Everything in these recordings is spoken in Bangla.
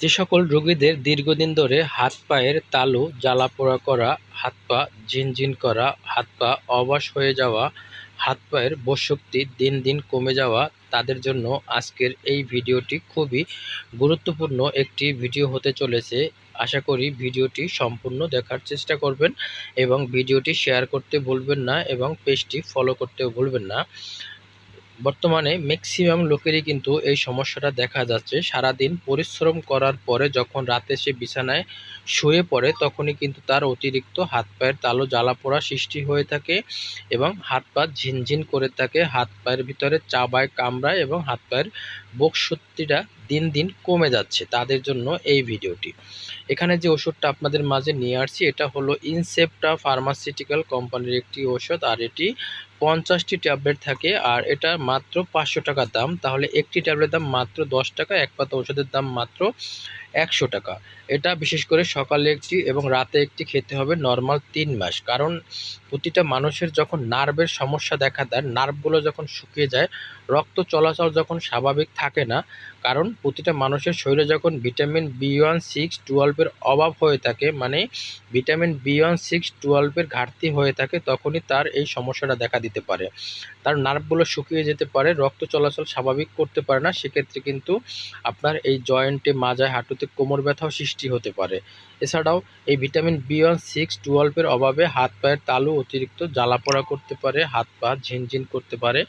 যে সকল রোগীদের দীর্ঘদিন ধরে হাত পায়ের তালু, জ্বালাপোড়া করা, হাত পা ঝিনঝিন করা, হাত পা অবশ হয়ে যাওয়া, হাত পায়ের বোধশক্তি দিন দিন কমে যাওয়া, তাদের জন্য আজকের এই ভিডিওটি খুবই গুরুত্বপূর্ণ একটি ভিডিও হতে চলেছে। আশা করি ভিডিওটি সম্পূর্ণ দেখার চেষ্টা করবেন এবং ভিডিওটি শেয়ার করতে ভুলবেন না এবং পেজটি ফলো করতেও ভুলবেন না। বর্তমানে ম্যাক্সিমাম লোকেরই কিন্তু এই সমস্যাটা দেখা যাচ্ছে। সারাদিন পরিশ্রম করার পরে যখন রাতে সে বিছানায় শুয়ে পড়ে, তখনই কিন্তু তার অতিরিক্ত হাত পায়ের তালো জ্বালা পোড়া সৃষ্টি হয়ে থাকে এবং হাত পা ঝিনঝিন করে থাকে। হাত পায়ের ভিতরে চাবায় কামড়ায় এবং হাত পায়ের বুক শক্তিটা দিন দিন কমে যাচ্ছে তাদের জন্য এই ভিডিওটি। এখানে যে ওষুধটা আপনাদের মাঝে নিয়ে আসছি, এটা হলো ইনসেপ্টা ফার্মাসিউটিক্যাল কোম্পানির একটি ওষুধ, আর এটি পঞ্চাশটি ট্যাবলেট থাকে, আর এটা মাত্র পাঁচশো টাকা দাম। তাহলে একটি ট্যাবলেটের দাম মাত্র দশ টাকা, এক পাতা ওষুধের দাম মাত্র একশো টাকা। এটা বিশেষ করে সকালে একটি এবং রাতে একটি খেতে হবে নর্মাল তিন মাস। কারণ প্রতিটা মানুষের যখন নার্ভের সমস্যা দেখা দেয়, নার্ভগুলো যখন শুকিয়ে যায়, রক্ত চলাচল যখন স্বাভাবিক থাকে না, কারণ প্রতিটা মানুষের শরীরে যখন ভিটামিন বি ওয়ান, সিক্স টুয়েলভের অভাব হয়ে থাকে মানে ভিটামিন বি ওয়ান, সিক্স টুয়েলভের ঘাটতি হয়ে থাকে, তখনই তার এই সমস্যাটা দেখা দিতে পারে। তার নার্ভগুলো শুকিয়ে যেতে পারে, রক্ত চলাচল স্বাভাবিক করতে পারে না, সেক্ষেত্রে কিন্তু আপনার এই জয়েন্টে, মাজায়, হাঁটুতে কোমর ব্যথাও সৃষ্টি হতে পারে। এছাড়াও এই ভিটামিন বি ওয়ান সিক্স টুয়েলভের অভাবে হাত পায়ের তালু অতিরিক্ত জ্বালাপোড়া করতে পারে, হাত পা ঝিনঝিন করতে পারে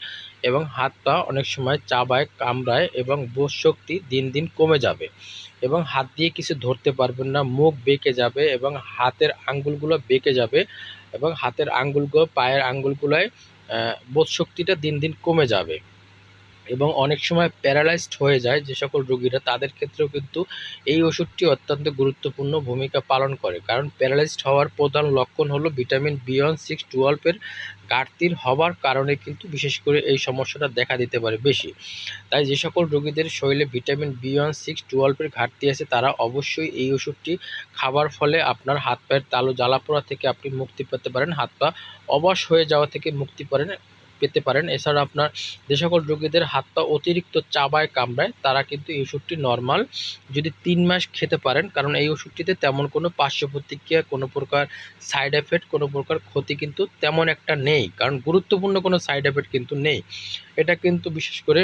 এবং হাত পা অনেক সময় চাবায়, কামড়ায় এবং বোধ শক্তি দিন দিন কমে যাবে এবং হাত দিয়ে কিছু ধরতে পারবেন না, মুখ বেঁকে যাবে এবং হাতের আঙ্গুলগুলো বেঁকে যাবে এবং হাতের আঙ্গুলগুলো, পায়ের আঙ্গুলগুলোয় বোধ শক্তিটা দিন দিন কমে যাবে। এবং অনেক সময় প্যারালাইজড হয়ে যায় যে সকল রোগীরা, তাদের ক্ষেত্রেও কিন্তু এই ওষুধটি অত্যন্ত গুরুত্বপূর্ণ ভূমিকা পালন করে। কারণ প্যারালাইজড হওয়ার প্রধান লক্ষণ হলো ভিটামিন বি ওয়ান সিক্স টুয়েলভের ঘাটতির হওয়ার কারণে কিন্তু বিশেষ করে এই সমস্যাটা দেখা দিতে পারে বেশি। তাই যে সকল রোগীদের শরীরে ভিটামিন বি ওয়ান সিক্স টুয়েলভের ঘাটতি আছে, তারা অবশ্যই এই ওষুধটি খাবার ফলে আপনার হাত পায়ের তালু জ্বালাপোড়া থেকে আপনি মুক্তি পেতে পারেন হাত পা অবশ হয়ে যাওয়া থেকে মুক্তি পারেন। পেতে পারেন। এছাড়া আপনার যে সকল রোগীদের হাত পা অতিরিক্ত চাবায় কামড়ায়, তারা কিন্তু এই ওষুধটি নর্মাল যদি তিন মাস খেতে পারেন, কারণ এই ওষুধটিতে তেমন কোনো পার্শ্ব প্রতিক্রিয়া, কোনো প্রকার সাইড এফেক্ট কোনো প্রকার ক্ষতি কিন্তু তেমন একটা নেই। কারণ গুরুত্বপূর্ণ কোনো সাইড এফেক্ট কিন্তু নেই। এটা কিন্তু বিশেষ করে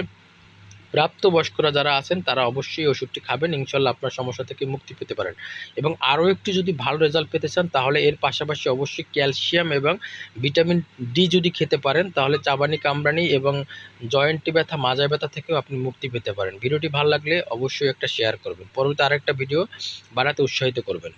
প্রাপ্তবয়স্করা যারা আছেন, তারা অবশ্যই ওষুধটি খাবেন। ইনশাল্লাহ আপনার সমস্যা থেকে মুক্তি পেতে পারেন। এবং আরও একটি যদি ভালো রেজাল্ট পেতে চান, তাহলে এর পাশাপাশি অবশ্যই ক্যালসিয়াম এবং ভিটামিন ডি যদি খেতে পারেন, তাহলে চাবানি কামড়ানি এবং জয়েন্টি ব্যথা, মাজা ব্যথা থেকেও আপনি মুক্তি পেতে পারেন। ভিডিওটি ভালো লাগলে অবশ্যই একটা শেয়ার করবেন। পরবর্তী আরেকটা ভিডিও বানাতে উৎসাহিত করবেন।